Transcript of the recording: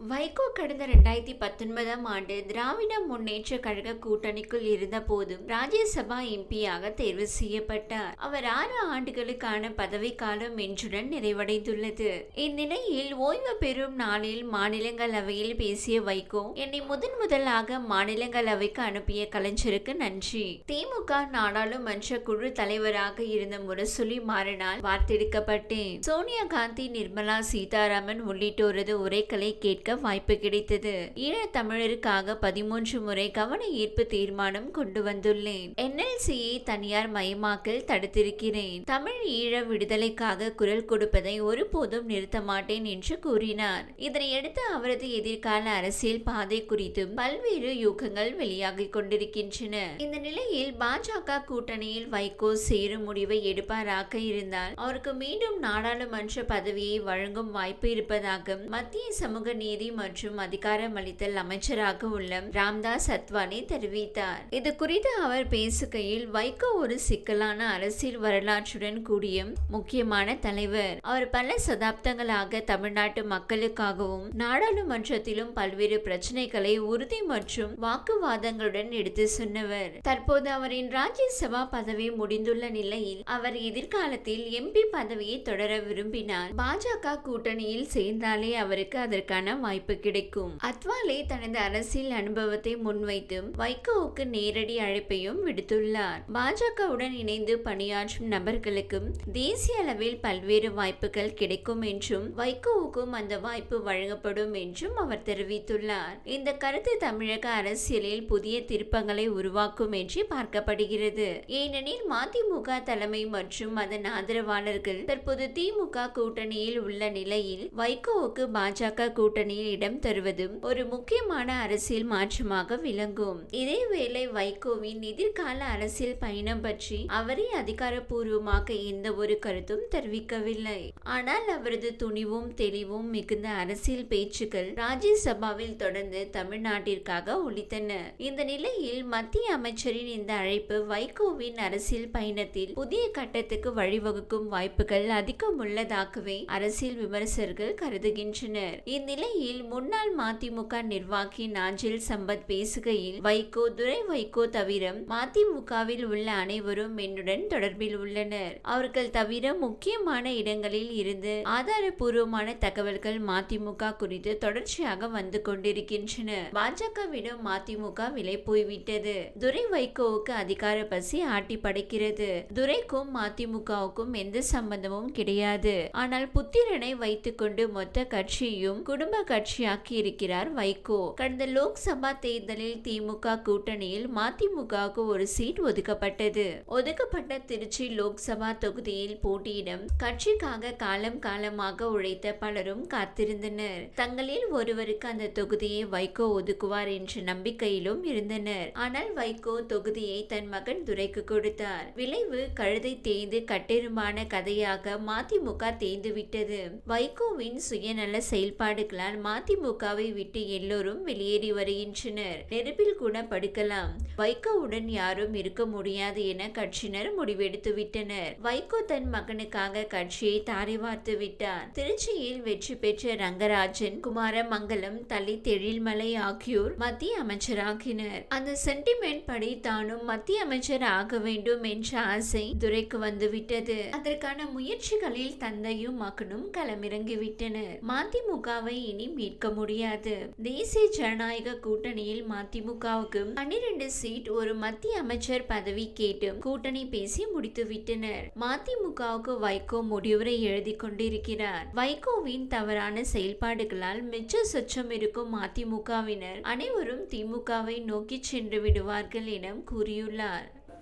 வைகோ கடந்த ரெண்டாயிரத்தி பத்தொன்பதாம் ஆண்டு திராவிட முன்னேற்ற கழக கூட்டணிக்குள் இருந்த போதும் ராஜ்யசபா எம்பியாக தேர்வு செய்யப்பட்டார். அவர் ஆறு ஆண்டுகளுக்கான பதவிக்காலம் இன்றுடன் நிறைவடைந்துள்ளது. இந்நிலையில் ஓய்வு பெறும் நாளில் மாநிலங்களவையில் பேசிய வைகோ என்னை முதன் முதலாக மாநிலங்களவைக்கு அனுப்பிய கலைஞருக்கு நன்றி. திமுக நாடாளுமன்ற குழு தலைவராக இருந்த முரசொலி மாறனால் வார்த்தெடுக்கப்பட்டேன். சோனியா காந்தி நிர்மலா சீதாராமன் உள்ளிட்டோரது உரைகளை கேட்க வாய்ப்பு கிடைத்தது. ஈழத் தமிழருக்காக பதிமூன்று முறை கவன ஈர்ப்பு தீர்மானம் கொண்டு வந்துள்ளேன். என்எல்சியை தனியார் மயமாக்கல் தடுத்திருக்கிறேன். தமிழ் ஈழ விடுதலைக்காக குரல் கொடுப்பதை ஒருபோதும் நிறுத்த மாட்டேன் என்று கூறினார். இதனையடுத்து அவரது எதிர்கால அரசியல் பாதை குறித்தும் பல்வேறு யூகங்கள் வெளியாகிக் கொண்டிருக்கின்றன. இந்த நிலையில் பாஜக கூட்டணியில் வைகோ சேரும் முடிவை எடுப்பாராக இருந்தால் அவருக்கு மீண்டும் நாடாளுமன்ற பதவியை வழங்கும் வாய்ப்பு இருப்பதாக மத்திய சமூக நீதி மற்றும் அதிகாரமளித்தல் அமைச்சராக உள்ள ராம்தாஸ் அத்வானி தெரிவித்தார். இது குறித்து அவர் பேசுகையில் வைகோ ஒரு சிக்கலான அரசியல் வரலாற்றுடன் கூடிய முக்கியமான தலைவர். அவர் பல சதாப்தங்களாக தமிழ்நாட்டு மக்களுக்காகவும் நாடாளுமன்றத்திலும் பல்வேறு பிரச்சனைகளை உறுதி மற்றும் வாக்குவாதங்களுடன் எடுத்து சொன்னவர். தற்போது அவரின் ராஜ்யசபா பதவி முடிந்துள்ள நிலையில் அவர் எதிர்காலத்தில் எம்பி பதவியை தொடர விரும்பினார். பாஜக கூட்டணியில் சேர்ந்தாலே அவருக்கு அதற்கான வாய்ப்பு கிடைக்கும். அத்வாலே தனது அரசியல் அனுபவத்தை முன்வைத்தும் வைகோவுக்கு நேரடி அழைப்பையும் விடுத்துள்ளார். பாஜகவுடன் இணைந்து பணியாற்றும் நபர்களுக்கும் தேசிய அளவில் பல்வேறு வாய்ப்புகள் கிடைக்கும் என்றும் வைகோவுக்கும் அந்த வாய்ப்பு வழங்கப்படும் என்றும் அவர் தெரிவித்துள்ளார். இந்த கருத்து தமிழக அரசியலில் புதிய திருப்பங்களை உருவாக்கும் என்று பார்க்கப்படுகிறது. ஏனெனில் மதிமுக தலைமை மற்றும் அதன் ஆதரவாளர்கள் தற்போது திமுக கூட்டணியில் உள்ள நிலையில் வைகோவுக்கு பாஜக கூட்டணி கூட்டணியில் இடம் தருவதும் ஒரு முக்கியமான அரசியல் மாற்றமாக விளங்கும். இதேவேளை வைகோவின் எதிர்கால அரசியல் பயணம் பற்றி அவரை அதிகாரப்பூர்வமாக எந்த ஒரு கருத்தும் தெரிவிக்கவில்லை. ஆனால் அவரது துணிவும் தெளிவும் மிகுந்த அரசியல் பேச்சுக்கள் ராஜ்யசபாவில் தொடர்ந்து தமிழ்நாட்டிற்காக ஒழித்தன இந்த நிலையில் மத்திய அமைச்சரின் இந்த அழைப்பு வைகோவின் அரசியல் பயணத்தில் புதிய கட்டத்துக்கு வழிவகுக்கும் வாய்ப்புகள் அதிகம் உள்ளதாகவே அரசியல் விமர்சகர்கள் கருதுகின்றனர். இந்நிலையில் முன்னாள் மதிமுக நிர்வாகி நாஞ்சில் சம்பத் பேசுகையில் வைகோ துரை வைகோ தவிர மதிமுகவில் உள்ள அனைவரும் என்னுடன் தொடர்பில் உள்ளனர். அவர்கள் தவிர முக்கியமான இடங்களில் இருந்து ஆதாரபூர்வமான தகவல்கள் மதிமுக குறித்து தொடர்ச்சியாக வந்து கொண்டிருக்கின்றன. பாஜகவிடம் மதிமுக விலை போய்விட்டது. துரை வைகோவுக்கு அதிகார பசி ஆட்டி படைக்கிறது துரைக்கும் மதிமுகவுக்கும் எந்த சம்பந்தமும் கிடையாது. ஆனால் புத்திரனை வைத்துக்கொண்டு மொத்த கட்சியையும் குடும்ப கட்சியாக்கி இருக்கிறார் வைகோ. கடந்த லோக்சபா தேர்தலில் திமுக கூட்டணியில் மதிமுகவுக்கு ஒரு சீட் ஒதுக்கப்பட்டது. ஒதுக்கப்பட்ட திருச்சி லோக்சபா தொகுதியில் போட்டியிடும் கட்சிக்காக காலம் காலமாக உழைத்த பலரும் காத்திருந்தனர். தங்களில் ஒருவருக்கு அந்த தொகுதியை வைகோ ஒதுக்குவார் என்ற நம்பிக்கையிலும் இருந்தனர். ஆனால் வைகோ தொகுதியை தன் மகன் துரைக்கு கொடுத்தார். விளைவு கழுதை தேய்ந்து கட்டெருமான கதையாக மதிமுக தேய்ந்து விட்டது வைகோவின் சுயநல செயல்பாடுகளால் மதிமுகவை விட்டு எல்லோரும் வெளியேறி வருகின்றனர். நெருப்பில் கூட படுக்கலாம். வைகோவுடன் யாரும் இருக்க முடியாது என கட்சியினர் முடிவெடுத்து விட்டனர். வைகோ தன் மகனுக்காக கட்சியை தாரை வார்த்து விட்டார். திருச்சியில் வெற்றி பெற்ற ரங்கராஜன் குமாரமங்கலம் தலை தெழில்மலை ஆகியோர் மத்திய அமைச்சராகினர். அந்த சென்டிமெண்ட் படி தானும் மத்திய அமைச்சர் ஆக வேண்டும் என்ற ஆசை துரைக்கு வந்துவிட்டது. அதற்கான முயற்சிகளில் தந்தையும் மகனும் களமிறங்கிவிட்டனர். மதிமுகவை இனி மீட்க முடியாது. தேசிய ஜனநாயக கூட்டணியில் மதிமுகவுக்கு பன்னிரண்டு சீட் ஒரு மத்திய அமைச்சர் பதவி கேட்டும் கூட்டணி பேசி முடித்து விட்டனர். மதிமுகவுக்கு வைகோ முடிவுரை எழுதி கொண்டிருக்கிறார். வைகோவின் தவறான செயல்பாடுகளால் மிச்ச சொச்சம் இருக்கும் மதிமுகவினர் அனைவரும் திமுகவை நோக்கி சென்று விடுவார்கள் என கூறியுள்ளார்.